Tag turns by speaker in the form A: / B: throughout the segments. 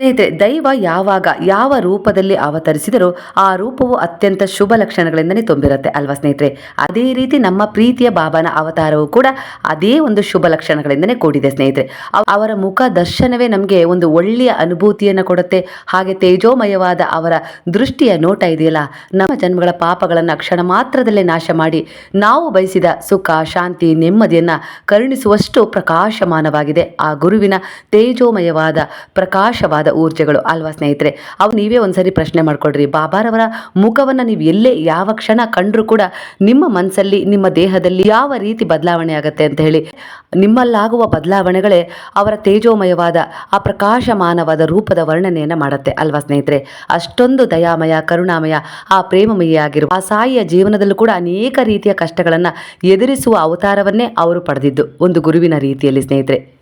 A: ಸ್ನೇಹಿತರೆ, ದೈವ ಯಾವಾಗ, ಯಾವ ರೂಪದಲ್ಲಿ ಅವತರಿಸಿದರೂ ಆ ರೂಪವು ಅತ್ಯಂತ ಶುಭ ಲಕ್ಷಣಗಳಿಂದನೇ ತುಂಬಿರುತ್ತೆ ಅಲ್ವಾ ಸ್ನೇಹಿತರೆ? ಅದೇ ರೀತಿ ನಮ್ಮ ಪ್ರೀತಿಯ ಬಾಬಾನ ಅವತಾರವು ಕೂಡ ಅದೇ ಒಂದು ಶುಭ ಲಕ್ಷಣಗಳಿಂದನೇ ಕೂಡಿದೆ ಸ್ನೇಹಿತರೆ. ಅವ- ಅವರ ಮುಖ ದರ್ಶನವೇ ನಮಗೆ ಒಂದು ಒಳ್ಳೆಯ ಅನುಭೂತಿಯನ್ನು ಕೊಡುತ್ತೆ. ಹಾಗೆ ತೇಜೋಮಯವಾದ ಅವರ ದೃಷ್ಟಿಯ ನೋಟ ಇದೆಯಲ್ಲ, ನಮ್ಮ ಜನ್ಮಗಳ ಪಾಪಗಳನ್ನು ಕ್ಷಣ ಮಾತ್ರದಲ್ಲೇ ನಾಶ ಮಾಡಿ ನಾವು ಬಯಸಿದ ಸುಖ, ಶಾಂತಿ, ನೆಮ್ಮದಿಯನ್ನು ಕರುಣಿಸುವಷ್ಟು ಪ್ರಕಾಶಮಾನವಾಗಿದೆ. ಆ ಗುರುವಿನ ತೇಜೋಮಯವಾದ ಪ್ರಕಾಶವಾದ ಊರ್ಜೆಗಳು. ಅಲ್ವಾ ಸ್ನೇಹಿತರೆ? ಅವು ನೀವೇ ಒಂದ್ಸರಿ ಪ್ರಶ್ನೆ ಮಾಡ್ಕೊಳ್ರಿ. ಬಾಬಾರವರ ಮುಖವನ್ನು ನೀವು ಎಲ್ಲೇ, ಯಾವ ಕ್ಷಣ ಕಂಡರೂ ಕೂಡ ನಿಮ್ಮ ಮನಸ್ಸಲ್ಲಿ ನಿಮ್ಮ ದೇಹದಲ್ಲಿ ಯಾವ ರೀತಿ ಬದಲಾವಣೆ ಆಗುತ್ತೆ ಅಂತ ಹೇಳಿ, ನಿಮ್ಮಲ್ಲಾಗುವ ಬದಲಾವಣೆಗಳೇ ಅವರ ತೇಜೋಮಯವಾದ ಆ ಪ್ರಕಾಶಮಾನವಾದ ರೂಪದ ವರ್ಣನೆಯನ್ನು ಮಾಡುತ್ತೆ. ಅಲ್ವಾ ಸ್ನೇಹಿತರೆ? ಅಷ್ಟೊಂದು ದಯಾಮಯ, ಕರುಣಾಮಯ, ಆ ಪ್ರೇಮಮಯಿಯಾಗಿರುವ ಆ ಸಾಯಿಯ ಜೀವನದಲ್ಲೂ ಕೂಡ ಅನೇಕ ರೀತಿಯ ಕಷ್ಟಗಳನ್ನು ಎದುರಿಸುವ ಅವತಾರವನ್ನೇ ಅವರು ಪಡೆದಿದ್ದು. ಒಂದು ಗುರುವಿನ ರೀತಿಯಲ್ಲಿ ಸ್ನೇಹಿತರೆ.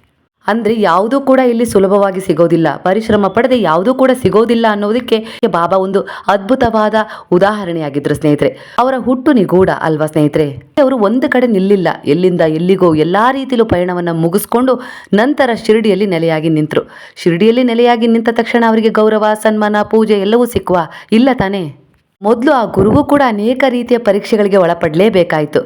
A: ಅಂದ್ರೆ ಯಾವುದೂ ಕೂಡ ಇಲ್ಲಿ ಸುಲಭವಾಗಿ ಸಿಗೋದಿಲ್ಲ. ಪರಿಶ್ರಮ ಪಡೆದೆ ಯಾವುದೂ ಕೂಡ ಸಿಗೋದಿಲ್ಲ ಅನ್ನೋದಕ್ಕೆ ಬಾಬಾ ಒಂದು ಅದ್ಭುತವಾದ ಉದಾಹರಣೆಯಾಗಿದ್ರು ಸ್ನೇಹಿತರೆ. ಅವರ ಹುಟ್ಟು ನಿಗೂಢ ಅಲ್ವಾ ಸ್ನೇಹಿತರೆ? ಅವರು ಒಂದು ಕಡೆ ನಿಲ್ಲಿಲ್ಲ. ಎಲ್ಲಿಂದ ಎಲ್ಲಿಗೋ ಎಲ್ಲಾ ರೀತಿಯಲ್ಲೂ ಪಯಣವನ್ನು ಮುಗಿಸ್ಕೊಂಡು ನಂತರ ಶಿರಡಿಯಲ್ಲಿ ನೆಲೆಯಾಗಿ ನಿಂತರು. ಶಿರಡಿಯಲ್ಲಿ ನೆಲೆಯಾಗಿ ನಿಂತ ತಕ್ಷಣ ಅವರಿಗೆ ಗೌರವ, ಸನ್ಮಾನ, ಪೂಜೆ ಎಲ್ಲವೂ ಸಿಕ್ಕುವ ಇಲ್ಲ ತಾನೇ? ಮೊದಲು ಆ ಗುರುವು ಕೂಡ ಅನೇಕ ರೀತಿಯ ಪರೀಕ್ಷೆಗಳಿಗೆ ಒಳಪಡಲೇಬೇಕಾಯಿತು.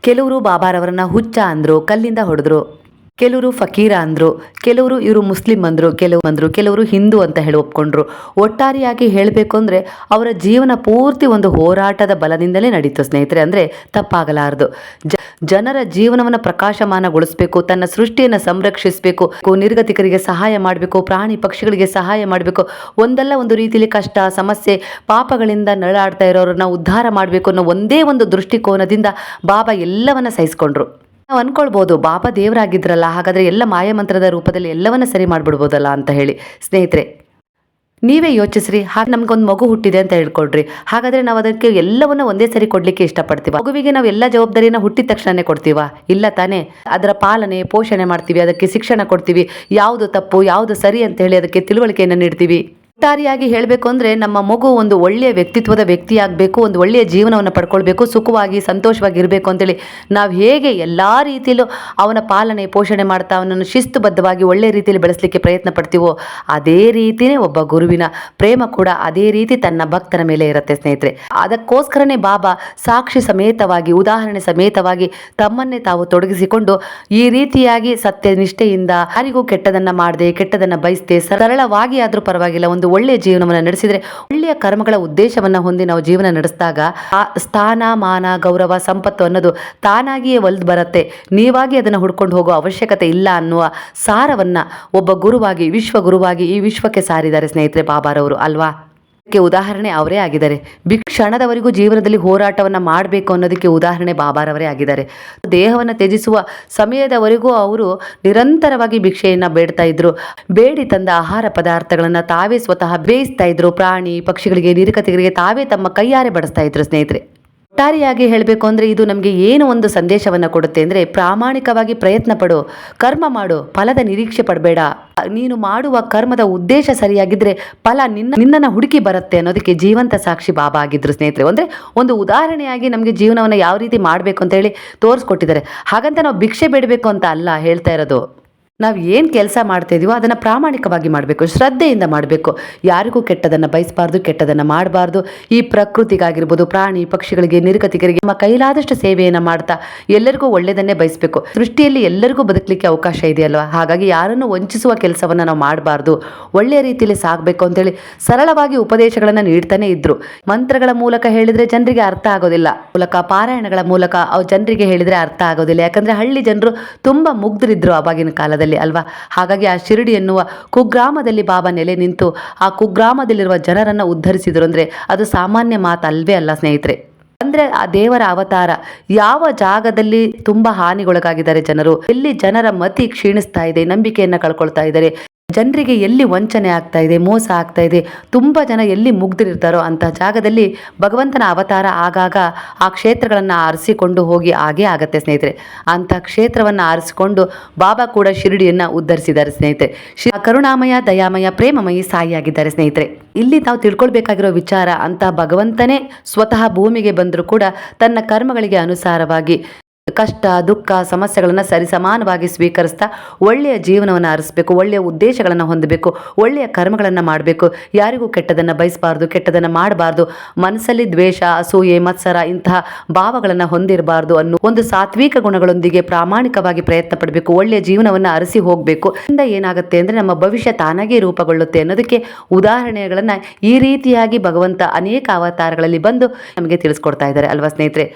A: ಕೆಲವರು ಬಾಬಾರವರನ್ನ ಹುಚ್ಚ ಅಂದ್ರು, ಕಲ್ಲಿಂದ ಹೊಡೆದ್ರು. ಕೆಲವರು ಫಕೀರ ಅಂದ್ರು, ಕೆಲವರು ಇವರು ಮುಸ್ಲಿಂ ಅಂದ್ರು ಕೆಲವು ಅಂದ್ರು, ಕೆಲವರು ಹಿಂದೂ ಅಂತ ಹೇಳಿ ಒಪ್ಕೊಂಡ್ರು. ಒಟ್ಟಾರೆಯಾಗಿ ಹೇಳಬೇಕು ಅಂದ್ರೆ ಅವರ ಜೀವನ ಪೂರ್ತಿ ಒಂದು ಹೋರಾಟದ ಬಲದಿಂದಲೇ ನಡೀತು ಸ್ನೇಹಿತರೆ. ಅಂದ್ರೆ ತಪ್ಪಾಗಲಾರದು. ಜನರ ಜೀವನವನ್ನು ಪ್ರಕಾಶಮಾನಗೊಳಿಸಬೇಕು, ತನ್ನ ಸೃಷ್ಟಿಯನ್ನು ಸಂರಕ್ಷಿಸಬೇಕು, ನಿರ್ಗತಿಕರಿಗೆ ಸಹಾಯ ಮಾಡಬೇಕು, ಪ್ರಾಣಿ ಪಕ್ಷಿಗಳಿಗೆ ಸಹಾಯ ಮಾಡಬೇಕು, ಒಂದಲ್ಲ ಒಂದು ರೀತಿಯಲ್ಲಿ ಕಷ್ಟ, ಸಮಸ್ಯೆ, ಪಾಪಗಳಿಂದ ನರಳಾಡ್ತಾ ಇರೋರನ್ನ ಉದ್ಧಾರ ಮಾಡಬೇಕು ಅನ್ನೋ ಒಂದೇ ಒಂದು ದೃಷ್ಟಿಕೋನದಿಂದ ಬಾಬಾ ಎಲ್ಲವನ್ನ ಸಹಿಸ್ಕೊಂಡ್ರು. ನಾವು ಅನ್ಕೊಳ್ಬೋದು ಬಾಬಾ ದೇವರಾಗಿದ್ರಲ್ಲ, ಹಾಗಾದರೆ ಎಲ್ಲ ಮಾಯಮಂತ್ರದ ರೂಪದಲ್ಲಿ ಎಲ್ಲವನ್ನ ಸರಿ ಮಾಡಿಬಿಡ್ಬೋದಲ್ಲ ಅಂತ ಹೇಳಿ. ಸ್ನೇಹಿತರೆ, ನೀವೇ ಯೋಚಿಸ್ರಿ, ಹಾಗೆ ನಮ್ಗೊಂದು ಮಗು ಹುಟ್ಟಿದೆ ಅಂತ ಹೇಳ್ಕೊಡ್ರಿ. ಹಾಗಾದ್ರೆ ನಾವು ಅದಕ್ಕೆ ಎಲ್ಲವನ್ನ ಒಂದೇ ಸರಿ ಕೊಡ್ಲಿಕ್ಕೆ ಇಷ್ಟಪಡ್ತೀವಿ? ಮಗುವಿಗೆ ನಾವು ಎಲ್ಲ ಜವಾಬ್ದಾರಿನ ಹುಟ್ಟಿದ ತಕ್ಷಣನೇ ಕೊಡ್ತೀವಾ? ಇಲ್ಲ ತಾನೇ? ಅದರ ಪಾಲನೆ, ಪೋಷಣೆ ಮಾಡ್ತೀವಿ, ಅದಕ್ಕೆ ಶಿಕ್ಷಣ ಕೊಡ್ತೀವಿ. ಯಾವುದು ತಪ್ಪು, ಯಾವುದು ಸರಿ ಅಂತ ಹೇಳಿ ಅದಕ್ಕೆ ತಿಳುವಳಿಕೆಯನ್ನು ನೀಡ್ತೀವಿ. ಒಟ್ಟಾರೆಯಾಗಿ ಹೇಳಬೇಕು ಅಂದರೆ ನಮ್ಮ ಮಗು ಒಂದು ಒಳ್ಳೆಯ ವ್ಯಕ್ತಿತ್ವದ ವ್ಯಕ್ತಿಯಾಗಬೇಕು, ಒಂದು ಒಳ್ಳೆಯ ಜೀವನವನ್ನು ಪಡ್ಕೊಳ್ಬೇಕು, ಸುಖವಾಗಿ, ಸಂತೋಷವಾಗಿ ಇರಬೇಕು ಅಂತೇಳಿ ನಾವು ಹೇಗೆ ಎಲ್ಲ ರೀತಿಯಲ್ಲೂ ಅವನ ಪಾಲನೆ, ಪೋಷಣೆ ಮಾಡ್ತಾ ಅವನನ್ನು ಶಿಸ್ತುಬದ್ಧವಾಗಿ ಒಳ್ಳೆಯ ರೀತಿಯಲ್ಲಿ ಬೆಳೆಸಲಿಕ್ಕೆ ಪ್ರಯತ್ನ ಪಡ್ತೀವೋ, ಅದೇ ರೀತಿಯೇ ಒಬ್ಬ ಗುರುವಿನ ಪ್ರೇಮ ಕೂಡ ಅದೇ ರೀತಿ ತನ್ನ ಭಕ್ತರ ಮೇಲೆ ಇರುತ್ತೆ ಸ್ನೇಹಿತರೆ. ಅದಕ್ಕೋಸ್ಕರನೇ ಬಾಬಾ ಸಾಕ್ಷಿ ಸಮೇತವಾಗಿ, ಉದಾಹರಣೆ ಸಮೇತವಾಗಿ ತಮ್ಮನ್ನೇ ತಾವು ತೊಡಗಿಸಿಕೊಂಡು ಈ ರೀತಿಯಾಗಿ ಸತ್ಯನಿಷ್ಠೆಯಿಂದ ಯಾರಿಗೂ ಕೆಟ್ಟದನ್ನು ಮಾಡದೆ, ಕೆಟ್ಟದನ್ನು ಬಯಸದೆ, ಸರಳವಾಗಿ ಆದರೂ ಪರವಾಗಿಲ್ಲ, ಒಂದು ಒಳ್ಳೆಯ ಜೀವನವನ್ನು ನಡೆಸಿದರೆ ಒಳ್ಳೆಯ ಕರ್ಮಗಳ ಉದ್ದೇಶವನ್ನು ಹೊಂದಿ ನಾವು ಜೀವನ ನಡೆಸಿದಾಗ ಆ ಸ್ಥಾನ, ಮಾನ, ಗೌರವ, ಸಂಪತ್ತು ಅನ್ನೋದು ತಾನಾಗಿಯೇ ಒಲ್ದು ಬರುತ್ತೆ. ನೀವಾಗಿ ಅದನ್ನು ಹುಡ್ಕೊಂಡು ಹೋಗೋ ಅವಶ್ಯಕತೆ ಇಲ್ಲ ಅನ್ನುವ ಸಾರವನ್ನು ಒಬ್ಬ ಗುರುವಾಗಿ ವಿಶ್ವ ಗುರುವಾಗಿ ಈ ವಿಶ್ವಕ್ಕೆ ಸಾರಿದ್ದಾರೆ ಸ್ನೇಹಿತರೆ ಬಾಬಾರವರು, ಅಲ್ವಾ? ಇದಕ್ಕೆ ಉದಾಹರಣೆ ಅವರೇ ಆಗಿದ್ದಾರೆ. ಬಿ ಕ್ಷಣದವರೆಗೂ ಜೀವನದಲ್ಲಿ ಹೋರಾಟವನ್ನು ಮಾಡಬೇಕು ಅನ್ನೋದಕ್ಕೆ ಉದಾಹರಣೆ ಬಾಬಾರವರೇ ಆಗಿದ್ದಾರೆ. ದೇಹವನ್ನು ತ್ಯಜಿಸುವ ಸಮಯದವರೆಗೂ ಅವರು ನಿರಂತರವಾಗಿ ಭಿಕ್ಷೆಯನ್ನು ಬೇಡ್ತಾ ಇದ್ರು. ಬೇಡಿ ತಂದ ಆಹಾರ ಪದಾರ್ಥಗಳನ್ನು ತಾವೇ ಸ್ವತಃ ಬೇಯಿಸ್ತಾ ಇದ್ರು. ಪ್ರಾಣಿ, ಪಕ್ಷಿಗಳಿಗೆ, ನಿರಕತೆಗಳಿಗೆ ತಾವೇ ತಮ್ಮ ಕೈಯಾರೆ ಬಡಿಸ್ತಾ ಇದ್ರು ಸ್ನೇಹಿತರೆ. ಒಟ್ಟಾರೆಯಾಗಿ ಹೇಳಬೇಕು ಅಂದರೆ ಇದು ನಮಗೆ ಏನು ಒಂದು ಸಂದೇಶವನ್ನು ಕೊಡುತ್ತೆ ಅಂದರೆ ಪ್ರಾಮಾಣಿಕವಾಗಿ ಪ್ರಯತ್ನ ಪಡು, ಕರ್ಮ ಮಾಡು, ಫಲದ ನಿರೀಕ್ಷೆ ಪಡಬೇಡ. ನೀನು ಮಾಡುವ ಕರ್ಮದ ಉದ್ದೇಶ ಸರಿಯಾಗಿದ್ದರೆ ಫಲ ನಿನ್ನ, ನಿನ್ನನ್ನು ಹುಡುಕಿ ಬರುತ್ತೆ ಅನ್ನೋದಕ್ಕೆ ಜೀವಂತ ಸಾಕ್ಷಿ ಬಾಬಾ ಆಗಿದ್ರು ಸ್ನೇಹಿತರೆ. ಅಂದರೆ ಒಂದು ಉದಾಹರಣೆಯಾಗಿ ನಮಗೆ ಜೀವನವನ್ನು ಯಾವ ರೀತಿ ಮಾಡಬೇಕು ಅಂತ ಹೇಳಿ ತೋರಿಸ್ಕೊಟ್ಟಿದ್ದಾರೆ. ಹಾಗಂತ ನಾವು ಭಿಕ್ಷೆ ಬೇಡಬೇಕು ಅಂತ ಅಲ್ಲ ಹೇಳ್ತಾ ಇರೋದು. ನಾವು ಏನು ಕೆಲಸ ಮಾಡ್ತಾ ಇದೀವೋ ಅದನ್ನು ಪ್ರಾಮಾಣಿಕವಾಗಿ ಮಾಡಬೇಕು, ಶ್ರದ್ಧೆಯಿಂದ ಮಾಡಬೇಕು. ಯಾರಿಗೂ ಕೆಟ್ಟದನ್ನು ಬಯಸಬಾರ್ದು, ಕೆಟ್ಟದನ್ನು ಮಾಡಬಾರ್ದು. ಈ ಪ್ರಕೃತಿಗಾಗಿರ್ಬೋದು, ಪ್ರಾಣಿ, ಪಕ್ಷಿಗಳಿಗೆ, ನಿರ್ಗತಿಕರಿಗೆ ನಮ್ಮ ಕೈಲಾದಷ್ಟು ಸೇವೆಯನ್ನು ಮಾಡ್ತಾ ಎಲ್ಲರಿಗೂ ಒಳ್ಳೆಯದನ್ನೇ ಬಯಸಬೇಕು. ಸೃಷ್ಟಿಯಲ್ಲಿ ಎಲ್ಲರಿಗೂ ಬದುಕಲಿಕ್ಕೆ ಅವಕಾಶ ಇದೆಯಲ್ವಾ? ಹಾಗಾಗಿ ಯಾರನ್ನು ವಂಚಿಸುವ ಕೆಲಸವನ್ನು ನಾವು ಮಾಡಬಾರ್ದು. ಒಳ್ಳೆಯ ರೀತಿಯಲ್ಲಿ ಸಾಗಬೇಕು ಅಂತೇಳಿ ಸರಳವಾಗಿ ಉಪದೇಶಗಳನ್ನು ನೀಡ್ತಾನೆ ಇದ್ರು. ಮಂತ್ರಗಳ ಮೂಲಕ ಹೇಳಿದರೆ ಜನರಿಗೆ ಅರ್ಥ ಆಗೋದಿಲ್ಲ. ಮೂಲಕ ಪಾರಾಯಣಗಳ ಮೂಲಕ ಜನರಿಗೆ ಹೇಳಿದರೆ ಅರ್ಥ ಆಗೋದಿಲ್ಲ. ಯಾಕಂದರೆ ಹಳ್ಳಿ ಜನರು ತುಂಬ ಮುಗ್ಧರಿದ್ರು ಅವಾಗಿನ ಕಾಲದಲ್ಲಿ. ಅಲ್ವಾ? ಹಾಗಾಗಿ ಆ ಶಿರಡಿ ಎನ್ನುವ ಕುಗ್ರಾಮದಲ್ಲಿ ಬಾಬಾ ನೆಲೆ ನಿಂತು ಆ ಕುಗ್ರಾಮದಲ್ಲಿರುವ ಜನರನ್ನು ಉದ್ಧರಿಸಿದರು ಅಂದ್ರೆ ಅದು ಸಾಮಾನ್ಯ ಮಾತಲ್ವೇ ಅಲ್ಲ ಸ್ನೇಹಿತರೆ. ಅಂದ್ರೆ ಆ ದೇವರ ಅವತಾರ ಯಾವ ಜಾಗದಲ್ಲಿ ತುಂಬಾ ಹಾನಿಗೊಳಗಾಗಿದ್ದಾರೆ ಜನರು? ಎಲ್ಲಿ ಜನರ ಮತಿ ಕ್ಷೀಣಿಸ್ತಾ ಇದೆ, ನಂಬಿಕೆಯನ್ನು ಕಳ್ಕೊಳ್ತಾ ಇದ್ದಾರೆ? ಜನರಿಗೆ ಎಲ್ಲಿ ವಂಚನೆ ಆಗ್ತಾ ಇದೆ, ಮೋಸ ಆಗ್ತಾ ಇದೆ, ತುಂಬ ಜನ ಎಲ್ಲಿ ಮುಗ್ದಿರ್ತಾರೋ ಅಂತಹ ಜಾಗದಲ್ಲಿ ಭಗವಂತನ ಅವತಾರ ಆಗಾಗ ಆ ಕ್ಷೇತ್ರಗಳನ್ನು ಆರಿಸಿಕೊಂಡು ಹೋಗಿ ಹಾಗೇ ಆಗತ್ತೆ ಸ್ನೇಹಿತರೆ. ಅಂಥ ಕ್ಷೇತ್ರವನ್ನು ಆರಿಸಿಕೊಂಡು ಬಾಬಾ ಕೂಡ ಶಿರಡಿಯನ್ನು ಉದ್ಧರಿಸಿದ್ದಾರೆ ಸ್ನೇಹಿತರೆ. ಕರುಣಾಮಯ, ದಯಾಮಯ, ಪ್ರೇಮಮಯಿ ಸಾಯಿಯಾಗಿದ್ದಾರೆ ಸ್ನೇಹಿತರೆ. ಇಲ್ಲಿ ನಾವು ತಿಳ್ಕೊಳ್ಬೇಕಾಗಿರೋ ವಿಚಾರ ಅಂತ ಭಗವಂತನೇ ಸ್ವತಃ ಭೂಮಿಗೆ ಬಂದರೂ ಕೂಡ ತನ್ನ ಕರ್ಮಗಳಿಗೆ ಅನುಸಾರವಾಗಿ ಕಷ್ಟ, ದುಃಖ, ಸಮಸ್ಯೆಗಳನ್ನು ಸರಿಸಮಾನವಾಗಿ ಸ್ವೀಕರಿಸ್ತಾ ಒಳ್ಳೆಯ ಜೀವನವನ್ನು ಆರಿಸಬೇಕು, ಒಳ್ಳೆಯ ಉದ್ದೇಶಗಳನ್ನು ಹೊಂದಬೇಕು, ಒಳ್ಳೆಯ ಕರ್ಮಗಳನ್ನು ಮಾಡಬೇಕು. ಯಾರಿಗೂ ಕೆಟ್ಟದನ್ನು ಬಯಸಬಾರ್ದು, ಕೆಟ್ಟದನ್ನು ಮಾಡಬಾರ್ದು. ಮನಸ್ಸಲ್ಲಿ ದ್ವೇಷ, ಅಸೂಯೆ, ಮತ್ಸರ ಇಂತಹ ಭಾವಗಳನ್ನು ಹೊಂದಿರಬಾರ್ದು ಅನ್ನೋ ಒಂದು ಸಾತ್ವಿಕ ಗುಣಗಳೊಂದಿಗೆ ಪ್ರಾಮಾಣಿಕವಾಗಿ ಪ್ರಯತ್ನ ಪಡಬೇಕು, ಒಳ್ಳೆಯ ಜೀವನವನ್ನು ಅರಸಿ ಹೋಗಬೇಕು. ಇಂದ ಏನಾಗುತ್ತೆ ಅಂದರೆ ನಮ್ಮ ಭವಿಷ್ಯ ತಾನಾಗೇ ರೂಪಗೊಳ್ಳುತ್ತೆ ಅನ್ನೋದಕ್ಕೆ ಉದಾಹರಣೆಗಳನ್ನು ಈ ರೀತಿಯಾಗಿ ಭಗವಂತ ಅನೇಕ ಅವತಾರಗಳಲ್ಲಿ ಬಂದು ನಮಗೆ ತಿಳಿಸ್ಕೊಡ್ತಾ ಇದ್ದಾರೆ. ಅಲ್ವಾ ಸ್ನೇಹಿತರೆ?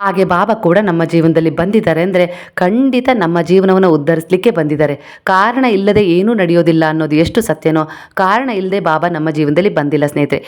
A: ಹಾಗೆ ಬಾಬಾ ಕೂಡ ನಮ್ಮ ಜೀವನದಲ್ಲಿ ಬಂದಿದ್ದಾರೆ ಅಂದರೆ ಖಂಡಿತ ನಮ್ಮ ಜೀವನವನ್ನು ಉದ್ಧರಿಸಲಿಕ್ಕೆ ಬಂದಿದ್ದಾರೆ. ಕಾರಣ ಇಲ್ಲದೆ ಏನೂ ನಡೆಯೋದಿಲ್ಲ ಅನ್ನೋದು ಎಷ್ಟು ಸತ್ಯನೋ, ಕಾರಣ ಇಲ್ಲದೆ ಬಾಬಾ ನಮ್ಮ ಜೀವನದಲ್ಲಿ ಬಂದಿಲ್ಲ ಸ್ನೇಹಿತರೆ.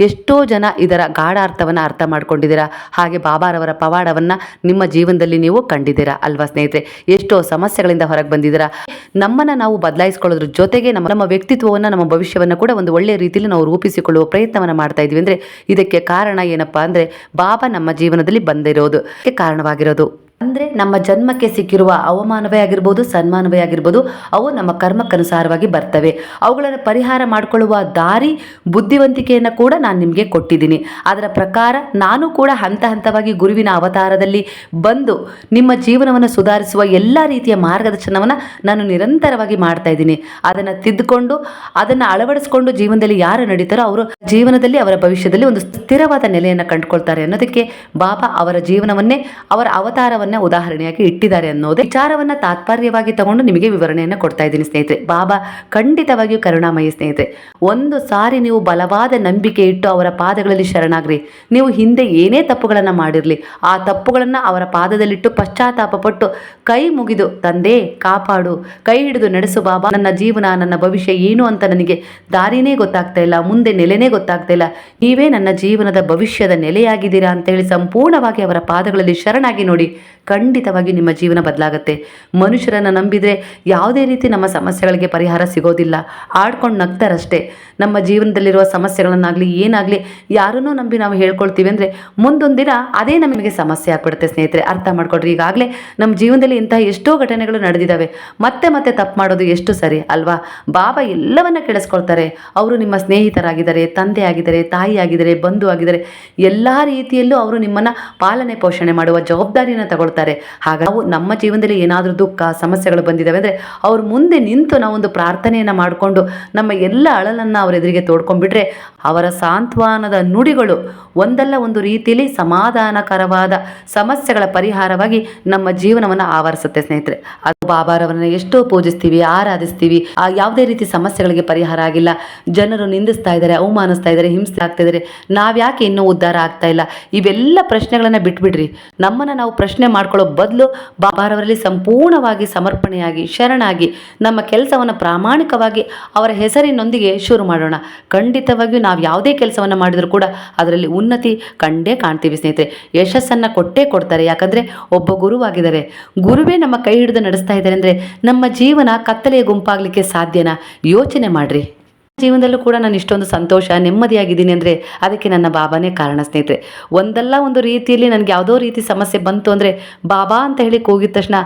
A: ಎಷ್ಟೋ ಜನ ಇದರ ಗಾಢಾರ್ಥವನ್ನು ಅರ್ಥ ಮಾಡ್ಕೊಂಡಿದ್ದೀರಾ? ಹಾಗೆ ಬಾಬಾರವರ ಪವಾಡವನ್ನು ನಿಮ್ಮ ಜೀವನದಲ್ಲಿ ನೀವು ಕಂಡಿದ್ದೀರಾ ಅಲ್ವಾ ಸ್ನೇಹಿತರೆ? ಎಷ್ಟೋ ಸಮಸ್ಯೆಗಳಿಂದ ಹೊರಗೆ ಬಂದಿದ್ದೀರಾ? ನಮ್ಮನ್ನು ನಾವು ಬದಲಾಯಿಸ್ಕೊಳ್ಳೋದ್ರ ಜೊತೆಗೆ ನಮ್ಮ ನಮ್ಮ ವ್ಯಕ್ತಿತ್ವವನ್ನು, ನಮ್ಮ ಭವಿಷ್ಯವನ್ನು ಕೂಡ ಒಂದು ಒಳ್ಳೆಯ ರೀತಿಯಲ್ಲಿ ನಾವು ರೂಪಿಸಿಕೊಳ್ಳುವ ಪ್ರಯತ್ನವನ್ನು ಮಾಡ್ತಾ ಇದ್ದೀವಿ. ಅಂದರೆ ಇದಕ್ಕೆ ಕಾರಣ ಏನಪ್ಪಾ ಅಂದರೆ, ಬಾಬಾ ನಮ್ಮ ಜೀವನದಲ್ಲಿ ಬಂದಿರೋದು. ಕಾರಣವಾಗಿರೋದು. ಅಂದರೆ ನಮ್ಮ ಜನ್ಮಕ್ಕೆ ಸಿಕ್ಕಿರುವ ಅವಮಾನವೇ ಆಗಿರ್ಬೋದು, ಸನ್ಮಾನವೇ ಆಗಿರ್ಬೋದು, ಅವು ನಮ್ಮ ಕರ್ಮಕ್ಕನುಸಾರವಾಗಿ ಬರ್ತವೆ. ಅವುಗಳನ್ನು ಪರಿಹಾರ ಮಾಡಿಕೊಳ್ಳುವ ದಾರಿ, ಬುದ್ಧಿವಂತಿಕೆಯನ್ನು ಕೂಡ ನಾನು ನಿಮಗೆ ಕೊಟ್ಟಿದ್ದೀನಿ. ಅದರ ಪ್ರಕಾರ ನಾನು ಕೂಡ ಹಂತ ಹಂತವಾಗಿ ಗುರುವಿನ ಅವತಾರದಲ್ಲಿ ಬಂದು ನಿಮ್ಮ ಜೀವನವನ್ನು ಸುಧಾರಿಸುವ ಎಲ್ಲ ರೀತಿಯ ಮಾರ್ಗದರ್ಶನವನ್ನು ನಾನು ನಿರಂತರವಾಗಿ ಮಾಡ್ತಾ ಇದ್ದೀನಿ. ಅದನ್ನು ತಿದ್ದುಕೊಂಡು ಅದನ್ನು ಅಳವಡಿಸಿಕೊಂಡು ಜೀವನದಲ್ಲಿ ಯಾರು ನಡೀತಾರೋ ಅವರು ಜೀವನದಲ್ಲಿ ಅವರ ಭವಿಷ್ಯದಲ್ಲಿ ಒಂದು ಸ್ಥಿರವಾದ ನೆಲೆಯನ್ನು ಕಂಡುಕೊಳ್ತಾರೆ ಅನ್ನೋದಕ್ಕೆ ಬಾಬಾ ಅವರ ಜೀವನವನ್ನೇ, ಅವರ ಅವತಾರವನ್ನೇ ಉದಾಹರಣೆಯಾಗಿ ಇಟ್ಟಿದ್ದಾರೆ ಅನ್ನೋದೇ ವಿಚಾರವನ್ನ ತಾತ್ಪರ್ಯವಾಗಿ ತಗೊಂಡು ನಿಮಗೆ ವಿವರಣೆಯನ್ನು ಕೊಡ್ತಾ ಇದ್ದೀನಿ ಸ್ನೇಹಿತರೆ. ಬಾಬಾ, ಖಂಡಿತವಾಗಿಯೂ ಕರುಣಾಮಯಿ ಸ್ನೇಹಿತರೆ. ಒಂದು ಸಾರಿ ನೀವು ಬಲವಾದ ನಂಬಿಕೆ ಇಟ್ಟು ಅವರ ಪಾದಗಳಲ್ಲಿ ಶರಣಾಗ್ರಿ. ನೀವು ಹಿಂದೆ ಏನೇ ತಪ್ಪುಗಳನ್ನು ಮಾಡಿರಲಿ, ಆ ತಪ್ಪುಗಳನ್ನು ಅವರ ಪಾದದಲ್ಲಿಟ್ಟು ಪಶ್ಚಾತ್ತಾಪ ಪಟ್ಟು ಕೈ ಮುಗಿದು, ತಂದೆ, ಕಾಪಾಡು, ಕೈ ಹಿಡಿದು ನಡೆಸು ಬಾಬಾ, ನನ್ನ ಜೀವನ, ನನ್ನ ಭವಿಷ್ಯ ಏನು ಅಂತ ನನಗೆ ದಾರಿನೇ ಗೊತ್ತಾಗ್ತಾ ಇಲ್ಲ, ಮುಂದೆ ನೆಲೆನೇ ಗೊತ್ತಾಗ್ತಾ ಇಲ್ಲ. ನೀವೇ ನನ್ನ ಜೀವನದ ಭವಿಷ್ಯದ ನೆಲೆಯಾಗಿದ್ದೀರಾ? ಅಂತೇಳಿ ಸಂಪೂರ್ಣವಾಗಿ ಅವರ ಪಾದಗಳಲ್ಲಿ ಶರಣಾಗಿ ನೋಡಿ ಖಂಡಿತವಾಗಿ ನಿಮ್ಮ ಜೀವನ ಬದಲಾಗುತ್ತೆ. ಮನುಷ್ಯರನ್ನು ನಂಬಿದರೆ ಯಾವುದೇ ರೀತಿ ನಮ್ಮ ಸಮಸ್ಯೆಗಳಿಗೆ ಪರಿಹಾರ ಸಿಗೋದಿಲ್ಲ. ಆಡ್ಕೊಂಡು ನಗ್ತಾರಷ್ಟೇ. ನಮ್ಮ ಜೀವನದಲ್ಲಿರುವ ಸಮಸ್ಯೆಗಳನ್ನಾಗಲಿ, ಏನಾಗಲಿ ಯಾರನ್ನೂ ನಂಬಿ ನಾವು ಹೇಳ್ಕೊಳ್ತೀವಿ ಅಂದರೆ ಮುಂದೊಂದು ದಿನ ಅದೇ ನಮಗೆ ಸಮಸ್ಯೆ ಆಗ್ಬಿಡುತ್ತೆ ಸ್ನೇಹಿತರೆ. ಅರ್ಥ ಮಾಡ್ಕೊಡ್ರಿ ಈಗಾಗಲೇ ನಮ್ಮ ಜೀವನದಲ್ಲಿ ಇಂತಹ ಎಷ್ಟೋ ಘಟನೆಗಳು ನಡೆದಿದ್ದಾವೆ ಮತ್ತೆ ಮತ್ತೆ ತಪ್ಪು ಮಾಡೋದು ಎಷ್ಟು ಸರಿ ಅಲ್ವಾ? ಬಾಬಾ ಎಲ್ಲವನ್ನ ಕೆಡಿಸ್ಕೊಳ್ತಾರೆ. ಅವರು ನಿಮ್ಮ ಸ್ನೇಹಿತರಾಗಿದ್ದಾರೆ, ತಂದೆ ಆಗಿದ್ದಾರೆ, ತಾಯಿ ಆಗಿದ್ದಾರೆ, ಬಂಧು ಆಗಿದ್ದಾರೆ. ಎಲ್ಲ ರೀತಿಯಲ್ಲೂ ಅವರು ನಿಮ್ಮನ್ನು ಪಾಲನೆ ಪೋಷಣೆ ಮಾಡುವ ಜವಾಬ್ದಾರಿಯನ್ನು ತಗೊಳ್ತಾರೆ. ಹಾಗಾಗಿ ನಾವು ನಮ್ಮ ಜೀವನದಲ್ಲಿ ಏನಾದರೂ ದುಃಖ, ಸಮಸ್ಯೆಗಳು ಬಂದಿದ್ದಾವೆ ಅಂದರೆ ಅವ್ರ ಮುಂದೆ ನಿಂತು ನಾವೊಂದು ಪ್ರಾರ್ಥನೆಯನ್ನು ಮಾಡಿಕೊಂಡು ನಮ್ಮ ಎಲ್ಲ ಅಳಲನ್ನು ಅವರ ಎದುರಿಗೆ ತೋಡ್ಕೊಂಡ್ಬಿಟ್ರೆ ಅವರ ಸಾಂತ್ವನದ ನುಡಿಗಳು ಒಂದಲ್ಲ ಒಂದು ರೀತಿಯಲ್ಲಿ ಸಮಾಧಾನಕರವಾದ ಸಮಸ್ಯೆಗಳ ಪರಿಹಾರವಾಗಿ ನಮ್ಮ ಜೀವನವನ್ನು ಆವರಿಸುತ್ತೆ ಸ್ನೇಹಿತರೆ. ಬಾಬಾರವರನ್ನ ಎಷ್ಟೋ ಪೂಜಿಸ್ತೀವಿ, ಆರಾಧಿಸ್ತೀವಿ. ಆ ಯಾವುದೇ ರೀತಿ ಸಮಸ್ಯೆಗಳಿಗೆ ಪರಿಹಾರ ಆಗಿಲ್ಲ. ಜನರು ನಿಂದಿಸ್ತಾ ಇದ್ದಾರೆ, ಅವಮಾನಿಸ್ತಾ ಇದ್ದಾರೆ, ಹಿಂಸೆ ಆಗ್ತಾ ಇದ್ದಾರೆ. ನಾವ್ಯಾಕೆ ಇನ್ನೂ ಉದ್ಧಾರ ಆಗ್ತಾ ಇಲ್ಲ? ಇವೆಲ್ಲ ಪ್ರಶ್ನೆಗಳನ್ನ ಬಿಟ್ಬಿಡ್ರಿ. ನಮ್ಮನ್ನ ನಾವು ಪ್ರಶ್ನೆ ಮಾಡ್ಕೊಳ್ಳೋ ಬದಲು ಬಾಬಾರವರಲ್ಲಿ ಸಂಪೂರ್ಣವಾಗಿ ಸಮರ್ಪಣೆಯಾಗಿ, ಶರಣಾಗಿ, ನಮ್ಮ ಕೆಲಸವನ್ನು ಪ್ರಾಮಾಣಿಕವಾಗಿ ಅವರ ಹೆಸರಿನೊಂದಿಗೆ ಶುರು ಮಾಡೋಣ. ಖಂಡಿತವಾಗಿಯೂ ನಾವು ಯಾವುದೇ ಕೆಲಸವನ್ನು ಮಾಡಿದರೂ ಕೂಡ ಅದರಲ್ಲಿ ಉನ್ನತಿ ಕಂಡೇ ಕಾಣ್ತೀವಿ ಸ್ನೇಹಿತರೆ. ಯಶಸ್ಸನ್ನು ಕೊಟ್ಟೇ ಕೊಡ್ತಾರೆ. ಯಾಕಂದರೆ ಒಬ್ಬ ಗುರುವಾಗಿದ್ದಾರೆ. ಗುರುವೇ ನಮ್ಮ ಕೈ ಹಿಡಿದು ನಡೆಸ್ತಾ ಇದ್ದಾರೆ ಅಂದರೆ ನಮ್ಮ ಜೀವನ ಕತ್ತಲೆಯ ಗುಂಪಾಗಲಿಕ್ಕೆ ಸಾಧ್ಯನಾ? ಯೋಚನೆ ಮಾಡಿರಿ. ಜೀವನದಲ್ಲೂ ಕೂಡ ನಾನು ಇಷ್ಟೊಂದು ಸಂತೋಷ, ನೆಮ್ಮದಿಯಾಗಿದ್ದೀನಿ ಅಂದರೆ ಅದಕ್ಕೆ ನನ್ನ ಬಾಬಾನೇ ಕಾರಣ ಸ್ನೇಹಿತರೆ. ಒಂದಲ್ಲ ಒಂದು ರೀತಿಯಲ್ಲಿ ನನಗೆ ಯಾವುದೋ ರೀತಿ ಸಮಸ್ಯೆ ಬಂತು ಅಂದರೆ ಬಾಬಾ ಅಂತ ಹೇಳಿ ಕೂಗಿದ ತಕ್ಷಣ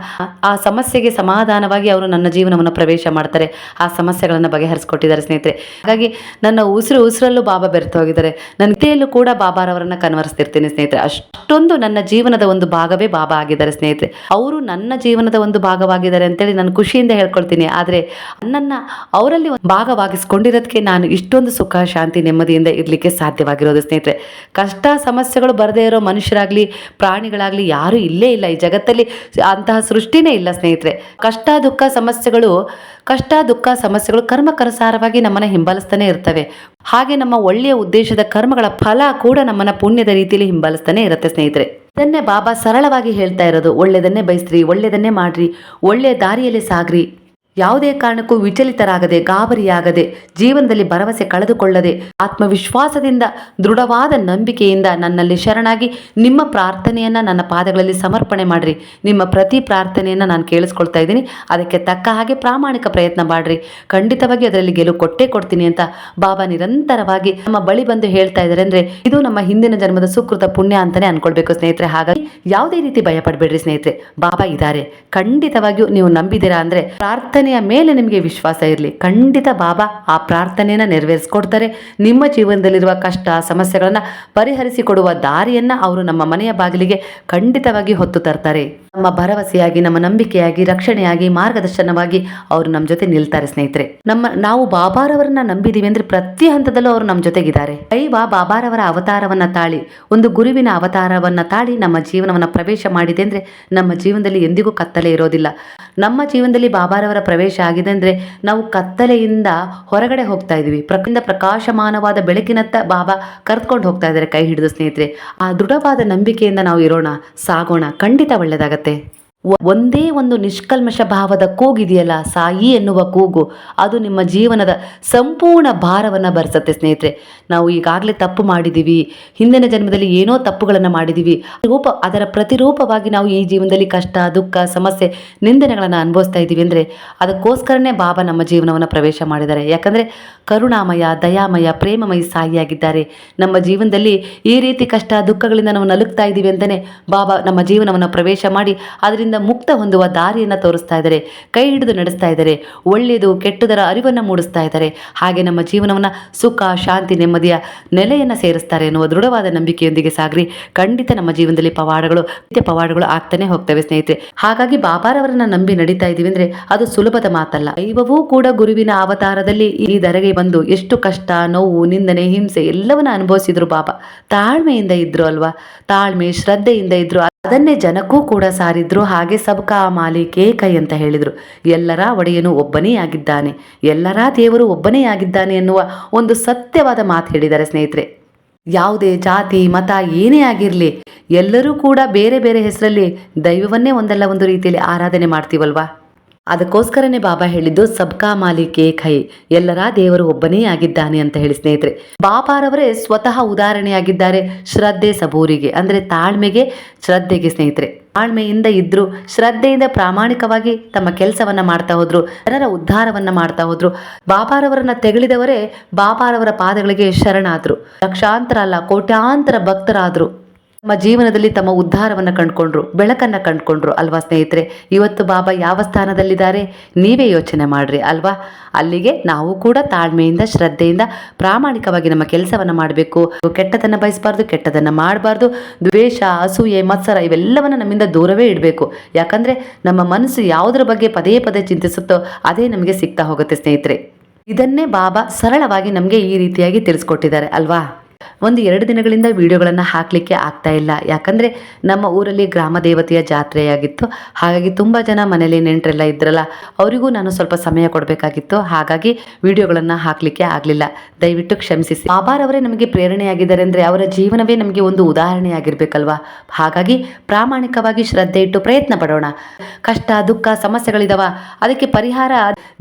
A: ಆ ಸಮಸ್ಯೆಗೆ ಸಮಾಧಾನವಾಗಿ ಅವರು ನನ್ನ ಜೀವನವನ್ನು ಪ್ರವೇಶ ಮಾಡ್ತಾರೆ. ಆ ಸಮಸ್ಯೆಗಳನ್ನು ಬಗೆಹರಿಸ್ಕೊಟ್ಟಿದ್ದಾರೆ ಸ್ನೇಹಿತರೆ. ಹಾಗಾಗಿ ನನ್ನ ಉಸಿರು ಉಸಿರಲ್ಲೂ ಬಾಬಾ ಬೆರೆತು ಹೋಗಿದ್ದಾರೆ. ನನ್ನ ಕೈಯಲ್ಲೂ ಕೂಡ ಬಾಬಾರವರನ್ನ ಕನ್ವರಿಸ್ತಿರ್ತೀನಿ ಸ್ನೇಹಿತರೆ. ಅಷ್ಟೊಂದು ನನ್ನ ಜೀವನದ ಒಂದು ಭಾಗವೇ ಬಾಬಾ ಆಗಿದ್ದಾರೆ ಸ್ನೇಹಿತರೆ. ಅವರು ನನ್ನ ಜೀವನದ ಒಂದು ಭಾಗವಾಗಿದ್ದಾರೆ ಅಂತೇಳಿ ನಾನು ಖುಷಿಯಿಂದ ಹೇಳ್ಕೊಳ್ತೀನಿ. ಆದರೆ ನನ್ನನ್ನು ಅವರಲ್ಲಿ ಒಂದು ಭಾಗವಾಗಿಸ್ಕೊಂಡಿರೋದಕ್ಕೆ ನಾನು ಇಷ್ಟೊಂದು ಸುಖ, ಶಾಂತಿ, ನೆಮ್ಮದಿಯಿಂದ ಇರಲಿಕ್ಕೆ ಸಾಧ್ಯವಾಗಿರೋದು ಸ್ನೇಹಿತರೆ. ಕಷ್ಟ, ಸಮಸ್ಯೆಗಳು ಬರದೇ ಇರೋ ಮನುಷ್ಯರಾಗಲಿ, ಪ್ರಾಣಿಗಳಾಗಲಿ ಯಾರೂ ಇಲ್ಲೇ ಇಲ್ಲ. ಈ ಜಗತ್ತಲ್ಲಿ ಅಂತಹ ಸೃಷ್ಟಿನೇ ಇಲ್ಲ ಸ್ನೇಹಿತರೆ. ಕಷ್ಟ, ದುಃಖ, ಸಮಸ್ಯೆಗಳು, ಕಷ್ಟ, ದುಃಖ, ಸಮಸ್ಯೆಗಳು ಕರ್ಮಕ್ಕನುಸಾರವಾಗಿ ನಮ್ಮನ್ನು ಹಿಂಬಾಲಿಸ್ತಾನೆ ಇರ್ತವೆ. ಹಾಗೆ ನಮ್ಮ ಒಳ್ಳೆಯ ಉದ್ದೇಶದ ಕರ್ಮಗಳ ಫಲ ಕೂಡ ನಮ್ಮನ್ನು ಪುಣ್ಯದ ರೀತಿಯಲ್ಲಿ ಹಿಂಬಾಲಿಸ್ತಾನೆ ಇರುತ್ತೆ ಸ್ನೇಹಿತರೆ. ಇದನ್ನೇ ಬಾಬಾ ಸರಳವಾಗಿ ಹೇಳ್ತಾ ಇರೋದು. ಒಳ್ಳೆಯದನ್ನೇ ಬಯಸ್ರಿ, ಒಳ್ಳೆಯದನ್ನೇ ಮಾಡ್ರಿ, ಒಳ್ಳೆಯ ದಾರಿಯಲ್ಲಿ ಸಾಗ್ರಿ. ಯಾವುದೇ ಕಾರಣಕ್ಕೂ ವಿಚಲಿತರಾಗದೆ, ಗಾಬರಿಯಾಗದೆ, ಜೀವನದಲ್ಲಿ ಭರವಸೆ ಕಳೆದುಕೊಳ್ಳದೆ, ಆತ್ಮವಿಶ್ವಾಸದಿಂದ ದೃಢವಾದ ನಂಬಿಕೆಯಿಂದ ನನ್ನಲ್ಲಿ ಶರಣಾಗಿ ನಿಮ್ಮ ಪ್ರಾರ್ಥನೆಯನ್ನು ನನ್ನ ಪಾದಗಳಲ್ಲಿ ಸಮರ್ಪಣೆ ಮಾಡಿರಿ. ನಿಮ್ಮ ಪ್ರತಿ ಪ್ರಾರ್ಥನೆಯನ್ನು ನಾನು ಕೇಳಿಸ್ಕೊಳ್ತಾ ಇದ್ದೀನಿ. ಅದಕ್ಕೆ ತಕ್ಕ ಹಾಗೆ ಪ್ರಾಮಾಣಿಕ ಪ್ರಯತ್ನ ಮಾಡ್ರಿ. ಖಂಡಿತವಾಗಿ ಅದರಲ್ಲಿ ಗೆಲುವು ಕೊಟ್ಟೇ ಕೊಡ್ತೀನಿ ಅಂತ ಬಾಬಾ ನಿರಂತರವಾಗಿ ನಮ್ಮ ಬಳಿ ಬಂದು ಹೇಳ್ತಾ ಇದ್ದಾರೆ ಅಂದ್ರೆ, ಇದು ನಮ್ಮ ಹಿಂದಿನ ಜನ್ಮದ ಸುಕೃತ ಪುಣ್ಯ ಅಂತಾನೆ ಅನ್ಕೊಳ್ಬೇಕು ಸ್ನೇಹಿತರೆ. ಹಾಗಾಗಿ ಯಾವುದೇ ರೀತಿ ಭಯ ಪಡಬೇಡ್ರಿ ಸ್ನೇಹಿತರೆ. ಬಾಬಾ ಇದ್ದಾರೆ ಖಂಡಿತವಾಗಿಯೂ ನೀವು ನಂಬಿದ್ದೀರಾ ಅಂದ್ರೆ ಪ್ರಾರ್ಥನೆಯ ಮೇಲೆ ನಿಮಗೆ ವಿಶ್ವಾಸ ಇರಲಿ. ಖಂಡಿತ ಬಾಬಾ ಆ ಪ್ರಾರ್ಥನೆಯನ್ನು ನೆರವೇರಿಸ್ಕೊಡ್ತಾರೆ. ನಿಮ್ಮ ಜೀವನದಲ್ಲಿರುವ ಕಷ್ಟ, ಸಮಸ್ಯೆಗಳನ್ನ ಪರಿಹರಿಸಿಕೊಡುವ ದಾರಿಯನ್ನ ಅವರು ನಮ್ಮ ಮನೆಯ ಬಾಗಿಲಿಗೆ ಖಂಡಿತವಾಗಿ ಹೊತ್ತು ತರ್ತಾರೆ. ನಮ್ಮ ಭರವಸೆಯಾಗಿ, ನಮ್ಮ ನಂಬಿಕೆಯಾಗಿ, ರಕ್ಷಣೆಯಾಗಿ, ಮಾರ್ಗದರ್ಶನವಾಗಿ ಅವರು ನಮ್ಮ ಜೊತೆ ನಿಲ್ತಾರೆ ಸ್ನೇಹಿತರೆ. ನಮ್ಮ, ನಾವು ಬಾಬಾರವರನ್ನ ನಂಬಿದೀವಿ ಅಂದ್ರೆ ಪ್ರತಿ ಹಂತದಲ್ಲೂ ಅವರು ನಮ್ಮ ಜೊತೆಗಿದ್ದಾರೆ. ದೈವ ಬಾಬಾರವರ ಅವತಾರವನ್ನ ತಾಳಿ, ಒಂದು ಗುರುವಿನ ಅವತಾರವನ್ನ ತಾಳಿ ನಮ್ಮ ಜೀವನವನ್ನ ಪ್ರವೇಶ ಮಾಡಿದೆ ಅಂದ್ರೆ ನಮ್ಮ ಜೀವನದಲ್ಲಿ ಎಂದಿಗೂ ಕತ್ತಲೆ ಇರೋದಿಲ್ಲ. ನಮ್ಮ ಜೀವನದಲ್ಲಿ ಬಾಬಾರವರ ಪ್ರವೇಶ ಆಗಿದೆ ಅಂದ್ರೆ ನಾವು ಕತ್ತಲೆಯಿಂದ ಹೊರಗಡೆ ಹೋಗ್ತಾ ಇದೀವಿ ಪ್ರಕೃತಿಯಿಂದ ಪ್ರಕಾಶಮಾನವಾದ ಬೆಳಕಿನತ್ತ ಬಾಬಾ ಕರ್ತ್ಕೊಂಡು ಹೋಗ್ತಾ ಇದ್ದಾರೆ ಕೈ ಹಿಡಿದು ಸ್ನೇಹಿತರೆ. ಆ ದೃಢವಾದ ನಂಬಿಕೆಯಿಂದ ನಾವು ಇರೋಣ, ಸಾಗೋಣ. ಖಂಡಿತ ಒಳ್ಳೆಯದಾಗತ್ತೆ Cuídate. ಒಂದೇ ಒಂದು ನಿಷ್ಕಲ್ಮಶ ಭಾವದ ಕೂಗಿದೆಯಲ್ಲ ಸಾಯಿ ಎನ್ನುವ ಕೂಗು. ಅದು ನಿಮ್ಮ ಜೀವನದ ಸಂಪೂರ್ಣ ಭಾರವನ್ನು ಭರಿಸುತ್ತೆ ಸ್ನೇಹಿತರೆ. ನಾವು ಈಗಾಗಲೇ ತಪ್ಪು ಮಾಡಿದ್ದೀವಿ ಹಿಂದಿನ ಜನ್ಮದಲ್ಲಿ ಏನೋ ತಪ್ಪುಗಳನ್ನು ಮಾಡಿದ್ದೀವಿ ರೂಪ, ಅದರ ಪ್ರತಿರೂಪವಾಗಿ ನಾವು ಈ ಜೀವನದಲ್ಲಿ ಕಷ್ಟ, ದುಃಖ, ಸಮಸ್ಯೆ, ನಿಂದನೆಗಳನ್ನು ಅನುಭವಿಸ್ತಾ ಇದ್ದೀವಿ ಅಂದರೆ ಅದಕ್ಕೋಸ್ಕರನೇ ಬಾಬಾ ನಮ್ಮ ಜೀವನವನ್ನು ಪ್ರವೇಶ ಮಾಡಿದ್ದಾರೆ. ಯಾಕಂದರೆ ಕರುಣಾಮಯ, ದಯಾಮಯ, ಪ್ರೇಮಮಯ ಸಾಯಿಯಾಗಿದ್ದಾರೆ. ನಮ್ಮ ಜೀವನದಲ್ಲಿ ಈ ರೀತಿ ಕಷ್ಟ, ದುಃಖಗಳಿಂದ ನಾವು ನಲುಗ್ತಾ ಇದ್ದೀವಿ ಅಂತಲೇ ಬಾಬಾ ನಮ್ಮ ಜೀವನವನ್ನು ಪ್ರವೇಶ ಮಾಡಿ, ಅದರಿಂದ ಮುಕ್ತ ಹೊಂದುವ ದಾರಿಯನ್ನು ತೋರಿಸ್ತಾ ಇದ್ದಾರೆ, ಕೈ ಹಿಡಿದು ನಡೆಸ್ತಾ ಇದ್ದಾರೆ, ಒಳ್ಳೆಯದು ಕೆಟ್ಟದರ ಅರಿವನ್ನು ಮೂಡಿಸ್ತಾ ಇದ್ದಾರೆ. ಹಾಗೆ ನಮ್ಮ ಜೀವನವನ್ನು ಸುಖ, ಶಾಂತಿ, ನೆಮ್ಮದಿಯ ನೆಲೆಯನ್ನು ಸೇರಿಸ್ತಾರೆ ಎನ್ನುವ ದೃಢವಾದ ನಂಬಿಕೆಯೊಂದಿಗೆ ಸಾಗ್ರಿ. ಖಂಡಿತ ನಮ್ಮ ಜೀವನದಲ್ಲಿ ಪವಾಡಗಳು, ನಿತ್ಯ ಪವಾಡಗಳು ಆಗ್ತಾನೆ ಹೋಗ್ತವೆ ಸ್ನೇಹಿತರೆ. ಹಾಗಾಗಿ ಬಾಬಾರವರನ್ನ ನಂಬಿ ನಡೀತಾ ಇದೀವಿ ಅಂದ್ರೆ ಅದು ಸುಲಭದ ಮಾತಲ್ಲ. ದೈವವೂ ಕೂಡ ಗುರುವಿನ ಅವತಾರದಲ್ಲಿ ಈ ದರಗೆ ಬಂದು ಎಷ್ಟು ಕಷ್ಟ, ನೋವು, ನಿಂದನೆ, ಹಿಂಸೆ ಎಲ್ಲವನ್ನ ಅನುಭವಿಸಿದ್ರು ಬಾಬಾ. ತಾಳ್ಮೆಯಿಂದ ಇದ್ರು ಅಲ್ವಾ? ತಾಳ್ಮೆ, ಶ್ರದ್ಧೆಯಿಂದ ಇದ್ರು. ಅದನ್ನೇ ಜನಕ್ಕೂ ಕೂಡ ಸಾರಿದ್ರು. ಹಾಗೆ ಸಬ್ಕಾ ಮಾಲಿಕೆ ಕೈ ಅಂತ ಹೇಳಿದ್ರು. ಎಲ್ಲರ ಒಡೆಯನು ಒಬ್ಬನೇ ಆಗಿದ್ದಾನೆ. ಎಲ್ಲರ ದೇವರು ಒಬ್ಬನೇ ಆಗಿದ್ದಾನೆ ಎನ್ನುವ ಒಂದು ಸತ್ಯವಾದ ಮಾತು ಹೇಳಿದ್ದಾರೆ ಸ್ನೇಹಿತರೆ. ಯಾವುದೇ ಜಾತಿ, ಮತ ಏನೇ ಆಗಿರಲಿ, ಎಲ್ಲರೂ ಕೂಡ ಬೇರೆ ಬೇರೆ ಹೆಸರಲ್ಲಿ ದೈವವನ್ನೇ ಒಂದಲ್ಲ ಒಂದು ರೀತಿಯಲ್ಲಿ ಆರಾಧನೆ ಮಾಡ್ತೀವಲ್ವಾ? ಅದಕ್ಕೋಸ್ಕರನೇ ಬಾಬಾ ಹೇಳಿದ್ದು, ಸಬ್ಕಾ ಮಾಲಿಕೆ ಏಕ್ ಎಲ್ಲರ ದೇವರು ಒಬ್ಬನೇ ಆಗಿದ್ದಾನೆ ಅಂತ ಹೇಳಿ ಸ್ನೇಹಿತರೆ. ಬಾಬಾರವರೇ ಸ್ವತಃ ಉದಾಹರಣೆಯಾಗಿದ್ದಾರೆ ಶ್ರದ್ಧೆ ಸಬೂರಿಗೆ, ಅಂದ್ರೆ ತಾಳ್ಮೆಗೆ ಶ್ರದ್ಧೆಗೆ ಸ್ನೇಹಿತರೆ. ತಾಳ್ಮೆಯಿಂದ ಇದ್ರು, ಶ್ರದ್ಧೆಯಿಂದ ಪ್ರಾಮಾಣಿಕವಾಗಿ ತಮ್ಮ ಕೆಲಸವನ್ನ ಮಾಡ್ತಾ ಹೋದ್ರು, ಜನರ ಉದ್ಧಾರವನ್ನ ಮಾಡ್ತಾ ಹೋದ್ರು. ಬಾಬಾರವರನ್ನ ತೆಗಳಿದವರೇ ಬಾಬಾರವರ ಪಾದಗಳಿಗೆ ಶರಣಾದ್ರು. ಲಕ್ಷಾಂತರ ಅಲ್ಲ, ಕೋಟ್ಯಾಂತರ ಭಕ್ತರಾದ್ರು. ತಮ್ಮ ಜೀವನದಲ್ಲಿ ತಮ್ಮ ಉದ್ಧಾರವನ್ನು ಕಂಡುಕೊಂಡ್ರು, ಬೆಳಕನ್ನು ಕಂಡುಕೊಂಡ್ರು ಅಲ್ವಾ ಸ್ನೇಹಿತರೆ? ಇವತ್ತು ಬಾಬಾ ಯಾವ ಸ್ಥಾನದಲ್ಲಿದ್ದಾರೆ? ನೀವೇ ಯೋಚನೆ ಮಾಡ್ರಿ ಅಲ್ವಾ? ಅಲ್ಲಿಗೆ ನಾವು ಕೂಡ ತಾಳ್ಮೆಯಿಂದ, ಶ್ರದ್ಧೆಯಿಂದ, ಪ್ರಾಮಾಣಿಕವಾಗಿ ನಮ್ಮ ಕೆಲಸವನ್ನು ಮಾಡಬೇಕು. ಕೆಟ್ಟದನ್ನು ಬಯಸಬಾರ್ದು, ಕೆಟ್ಟದನ್ನು ಮಾಡಬಾರ್ದು. ದ್ವೇಷ, ಅಸೂಯೆ, ಮತ್ಸರ ಇವೆಲ್ಲವನ್ನು ನಮ್ಮಿಂದ ದೂರವೇ ಇಡಬೇಕು. ಯಾಕಂದರೆ ನಮ್ಮ ಮನಸ್ಸು ಯಾವುದರ ಬಗ್ಗೆ ಪದೇ ಪದೇ ಚಿಂತಿಸುತ್ತೋ ಅದೇ ನಮಗೆ ಸಿಗ್ತಾ ಹೋಗುತ್ತೆ ಸ್ನೇಹಿತರೆ. ಇದನ್ನೇ ಬಾಬಾ ಸರಳವಾಗಿ ನಮಗೆ ಈ ರೀತಿಯಾಗಿ ತಿಳಿಸ್ಕೊಟ್ಟಿದ್ದಾರೆ ಅಲ್ವಾ? ಒಂದು ಎರಡು ದಿನಗಳಿಂದ ವಿಡಿಯೋಗಳನ್ನು ಹಾಕಲಿಕ್ಕೆ ಆಗ್ತಾ ಇಲ್ಲ. ಯಾಕಂದರೆ ನಮ್ಮ ಊರಲ್ಲಿ ಗ್ರಾಮ ದೇವತೆಯ ಜಾತ್ರೆಯಾಗಿತ್ತು. ಹಾಗಾಗಿ ತುಂಬ ಜನ ಮನೆಯಲ್ಲಿ ನೆಂಟರೆಲ್ಲ ಇದ್ರಲ್ಲ, ಅವರಿಗೂ ನಾನು ಸ್ವಲ್ಪ ಸಮಯ ಕೊಡಬೇಕಾಗಿತ್ತು. ಹಾಗಾಗಿ ವಿಡಿಯೋಗಳನ್ನು ಹಾಕಲಿಕ್ಕೆ ಆಗಲಿಲ್ಲ. ದಯವಿಟ್ಟು ಕ್ಷಮಿಸಿ ಬಾಬಾರವರೇ ನಮಗೆ ಪ್ರೇರಣೆಯಾಗಿದ್ದಾರೆ ಅಂದರೆ ಅವರ ಜೀವನವೇ ನಮಗೆ ಒಂದು ಉದಾಹರಣೆಯಾಗಿರ್ಬೇಕಲ್ವಾ? ಹಾಗಾಗಿ ಪ್ರಾಮಾಣಿಕವಾಗಿ ಶ್ರದ್ಧೆ ಇಟ್ಟು ಪ್ರಯತ್ನ ಪಡೋಣ. ಕಷ್ಟ, ದುಃಖ, ಸಮಸ್ಯೆಗಳಿದಾವ, ಅದಕ್ಕೆ ಪರಿಹಾರ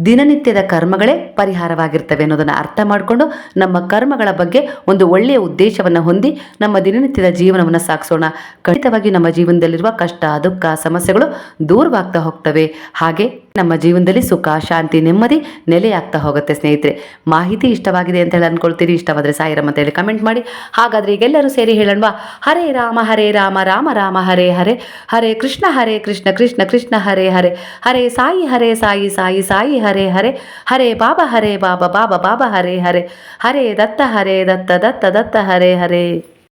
A: ದಿನನಿತ್ಯದ ಕರ್ಮಗಳೇ ಪರಿಹಾರವಾಗಿರ್ತವೆ ಅನ್ನೋದನ್ನು ಅರ್ಥ ಮಾಡಿಕೊಂಡು ನಮ್ಮ ಕರ್ಮಗಳ ಬಗ್ಗೆ ಒಂದು ಒಳ್ಳೆಯ ಉದ್ದೇಶವನ್ನು ಹೊಂದಿ ನಮ್ಮ ದಿನನಿತ್ಯದ ಜೀವನವನ್ನು ಸಾಗಿಸೋಣ. ಖಂಡಿತವಾಗಿ ನಮ್ಮ ಜೀವನದಲ್ಲಿರುವ ಕಷ್ಟ, ದುಃಖ, ಸಮಸ್ಯೆಗಳು ದೂರವಾಗ್ತಾ ಹೋಗ್ತವೆ. ಹಾಗೆ ನಮ್ಮ ಜೀವನದಲ್ಲಿ ಸುಖ, ಶಾಂತಿ, ನೆಮ್ಮದಿ ನೆಲೆಯಾಗ್ತಾ ಹೋಗುತ್ತೆ ಸ್ನೇಹಿತರೆ. ಮಾಹಿತಿ ಇಷ್ಟವಾಗಿದೆ ಅಂತ ಹೇಳಿ ಅನ್ಕೊಳ್ತೀರಿ. ಇಷ್ಟವಾದರೆ ಸಾಯಿರಮ್ಮ ಅಂತ ಹೇಳಿ ಕಮೆಂಟ್ ಮಾಡಿ. ಹಾಗಾದರೆ ಈಗೆಲ್ಲರೂ ಸೇರಿ ಹೇಳೋಣವಾ? ಹರೇ ರಾಮ ಹರೇ ರಾಮ ರಾಮ ರಾಮ, ಹರೇ ಹರೇ ಹರೇ ಕೃಷ್ಣ ಹರೇ ಕೃಷ್ಣ ಕೃಷ್ಣ ಕೃಷ್ಣ, ಹರೇ ಹರೇ ಹರೇ ಸಾಯಿ ಹರೇ ಸಾಯಿ ಸಾಯಿ ಸಾಯಿ, ಹರೇ ಹರೇ ಹರೇ ಬಾಬಾ ಹರೇ ಬಾಬಾ ಬಾಬಾ ಬಾಬಾ, ಹರೇ ಹರೇ ಹರೇ ದತ್ತ ಹರೇ ದತ್ತ ದತ್ತ ದತ್ತ, ಹರೇ ಹರೇ.